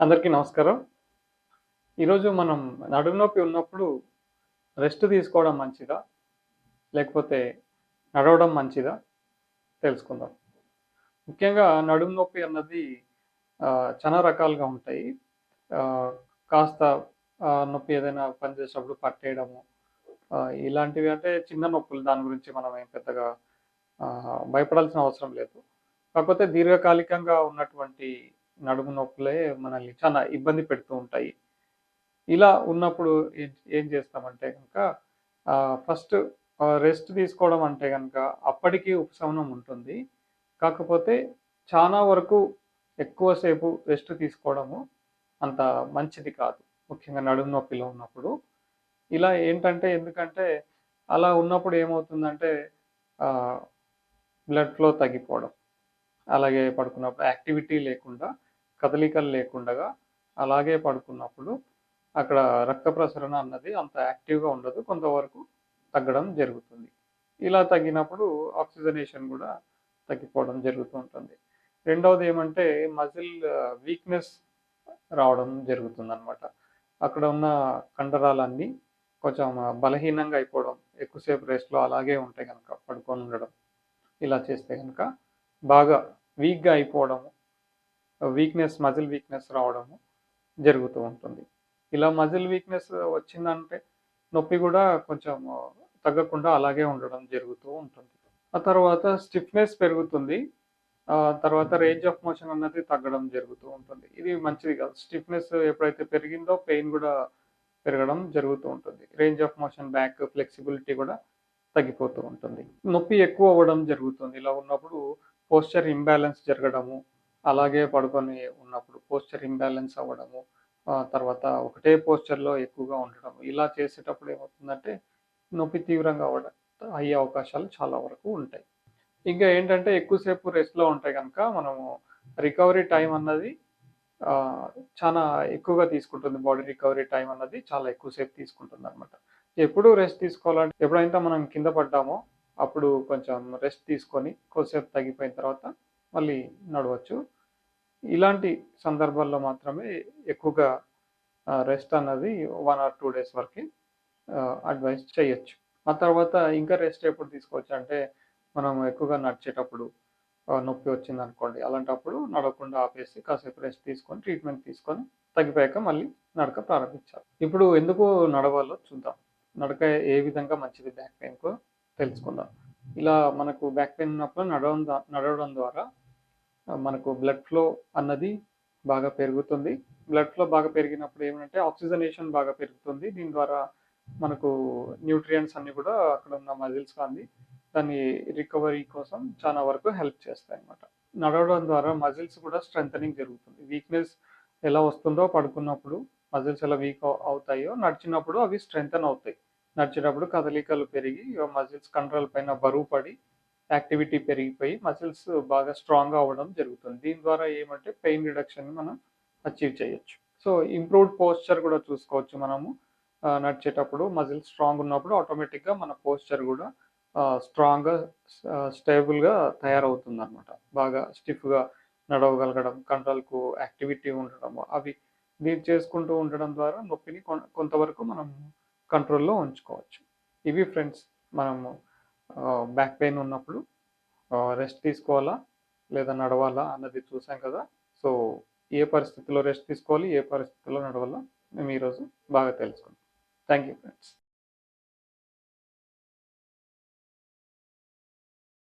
అందరికీ నమస్కారం. ఈరోజు మనం నడుము నొప్పి ఉన్నప్పుడు రెస్ట్ తీసుకోవడం మంచిదా? లేకపోతే నడవడం మంచిదా? తెలుసుకుందాం. ముఖ్యంగా నడుము నొప్పి అన్నది చాలా రకాలుగా ఉంటాయి. కాస్త నొప్పి ఏదైనా పనిచేసేటప్పుడు పట్టేయడము ఇలాంటివి అంటే చిన్న నొప్పులు దాని గురించి మనం ఏం పెద్దగా భయపడాల్సిన అవసరం లేదు. కాకపోతే దీర్ఘకాలికంగా ఉన్నటువంటి నడుము నొప్పులే మనల్ని చాలా ఇబ్బంది పెడుతూ ఉంటాయి. ఇలా ఉన్నప్పుడు ఏం ఏం చేస్తామంటే కనుక ఫస్ట్ రెస్ట్ తీసుకోవడం అంటే కనుక అప్పటికీ ఉపశమనం ఉంటుంది. కాకపోతే చాలా వరకు ఎక్కువసేపు రెస్ట్ తీసుకోవడము అంత మంచిది కాదు. ముఖ్యంగా నడుము నొప్పిలో ఉన్నప్పుడు. ఇలా ఏంటంటే ఎందుకంటే అలా ఉన్నప్పుడు ఏమవుతుందంటే బ్లడ్ ఫ్లో తగ్గిపోవడం. అలాగే పడుకున్నప్పుడు యాక్టివిటీ లేకుండా కదలికలు లేకుండా అలాగే పడుకున్నప్పుడు అక్కడ రక్త ప్రసరణ అన్నది అంత యాక్టివ్గా ఉండదు. కొంతవరకు తగ్గడం జరుగుతుంది. ఇలా తగ్గినప్పుడు ఆక్సిజనేషన్ కూడా తగ్గిపోవడం జరుగుతూ ఉంటుంది. రెండవది ఏమంటే మజిల్ వీక్నెస్ రావడం జరుగుతుంది అనమాట అక్కడ ఉన్న కండరాలన్నీ కొంచెం బలహీనంగా అయిపోవడం ఎక్కువసేపు రెస్ట్లో అలాగే ఉంటాయి కనుక పడుకొని ఉండడం ఇలా చేస్తే కనుక బాగా వీక్గా అయిపోవడము వీక్నెస్ మజిల్ వీక్నెస్ రావడము జరుగుతూ ఉంటుంది. ఇలా మజిల్ వీక్నెస్ వచ్చిందంటే నొప్పి కూడా కొంచెం తగ్గకుండా అలాగే ఉండడం జరుగుతూ ఉంటుంది. ఆ తర్వాత స్టిఫ్నెస్ పెరుగుతుంది. ఆ తర్వాత రేంజ్ ఆఫ్ మోషన్ అన్నది తగ్గడం జరుగుతూ ఉంటుంది. ఇది మంచిది కాదు. స్టిఫ్నెస్ ఎప్పుడైతే పెరిగిందో పెయిన్ కూడా పెరగడం జరుగుతూ ఉంటుంది. Range of motion back flexibility కూడా తగ్గిపోతూ ఉంటుంది. నొప్పి ఎక్కువ అవ్వడం జరుగుతుంది. ఇలా ఉన్నప్పుడు పోస్చర్ ఇంబ్యాలెన్స్ జరగడము అలాగే పడుకొని ఉన్నప్పుడు పోస్చర్ ఇంబ్యాలెన్స్ అవ్వడము తర్వాత ఒకటే పోస్చర్లో ఎక్కువగా ఉండడం ఇలా చేసేటప్పుడు ఏమవుతుందంటే నొప్పి తీవ్రంగా అవ్వడం అయ్యే అవకాశాలు చాలా వరకు ఉంటాయి. ఇంకా ఏంటంటే ఎక్కువసేపు రెస్ట్లో ఉంటాయి కనుక మనము రికవరీ టైం అన్నది చాలా ఎక్కువగా తీసుకుంటుంది. బాడీ రికవరీ టైం అన్నది చాలా ఎక్కువసేపు తీసుకుంటుంది అనమాట ఎప్పుడు రెస్ట్ తీసుకోవాలంటే ఎప్పుడైతే మనం కింద పడ్డామో అప్పుడు కొంచెం రెస్ట్ తీసుకొని కొద్దిసేపు తగ్గిపోయిన తర్వాత మళ్ళీ నడవచ్చు. ఇలాంటి సందర్భాల్లో మాత్రమే ఎక్కువగా రెస్ట్ అన్నది వన్ ఆర్ టూ డేస్ వరకు అడ్వైస్ చేయొచ్చు. ఆ తర్వాత ఇంకా రెస్ట్ ఎప్పుడు తీసుకోవచ్చు అంటే మనం ఎక్కువగా నడిచేటప్పుడు నొప్పి వచ్చింది అనుకోండి అలాంటప్పుడు నడవకుండా ఆపేసి కాసేపు రెస్ట్ తీసుకొని ట్రీట్మెంట్ తీసుకొని తగ్గిపోయాక మళ్ళీ నడక ప్రారంభించాలి. ఇప్పుడు ఎందుకు నడవాలో చూద్దాం. నడక ఏ విధంగా మంచిది? బ్యాక్ పెయిన్కు తెలుసుకుందాం. ఇలా మనకు బ్యాక్ పెయిన్ ఉన్నప్పుడు నడవడం నడవడం ద్వారా మనకు బ్లడ్ ఫ్లో అన్నది బాగా పెరుగుతుంది. బ్లడ్ ఫ్లో బాగా పెరిగినప్పుడు ఏమంటే ఆక్సిజనేషన్ బాగా పెరుగుతుంది. దీని ద్వారా మనకు న్యూట్రియంట్స్ అన్ని కూడా అక్కడ ఉన్న మజిల్స్ కానీ దాని రికవరీ కోసం చాలా వరకు హెల్ప్ చేస్తాయి అనమాట నడవడం ద్వారా మజిల్స్ కూడా స్ట్రెంథనింగ్ జరుగుతుంది. వీక్నెస్ ఎలా వస్తుందో పడుకున్నప్పుడు మజిల్స్ ఎలా వీక్ అవుతాయో నడిచినప్పుడు అవి స్ట్రెంథన్ అవుతాయి. నడిచేటప్పుడు కదలికలు పెరిగి మజిల్స్ కంట్రోల్ పైన బరువు పడి యాక్టివిటీ పెరిగిపోయి మసిల్స్ బాగా స్ట్రాంగ్ అవ్వడం జరుగుతుంది. దీని ద్వారా ఏమంటే పెయిన్ రిడక్షన్ మనం అచీవ్ చేయొచ్చు. సో ఇంప్రూవ్డ్ పోస్చర్ కూడా చూసుకోవచ్చు మనము. నడిచేటప్పుడు మజిల్ స్ట్రాంగ్ ఉన్నప్పుడు ఆటోమేటిక్గా మన పోస్చర్ కూడా స్ట్రాంగ్గా స్టేబుల్గా తయారవుతుంది అనమాట బాగా స్టిఫ్గా నడవగలగడం కంట్రోల్కు యాక్టివిటీ ఉండడం అవి దీన్ని చేసుకుంటూ ఉండడం ద్వారా నొప్పిని కొంతవరకు మనం కంట్రోల్లో ఉంచుకోవచ్చు. ఇవి ఫ్రెండ్స్ మనము బ్యాక్ పెయిన్ ఉన్నప్పుడు రెస్ట్ తీసుకోవాలా లేదా నడవాలా అన్నది చూసాం కదా. సో ఏ పరిస్థితిలో రెస్ట్ తీసుకోవాలి ఏ పరిస్థితిలో నడవాలో మేము ఈరోజు బాగా తెలుసుకున్నాం. Thank you friends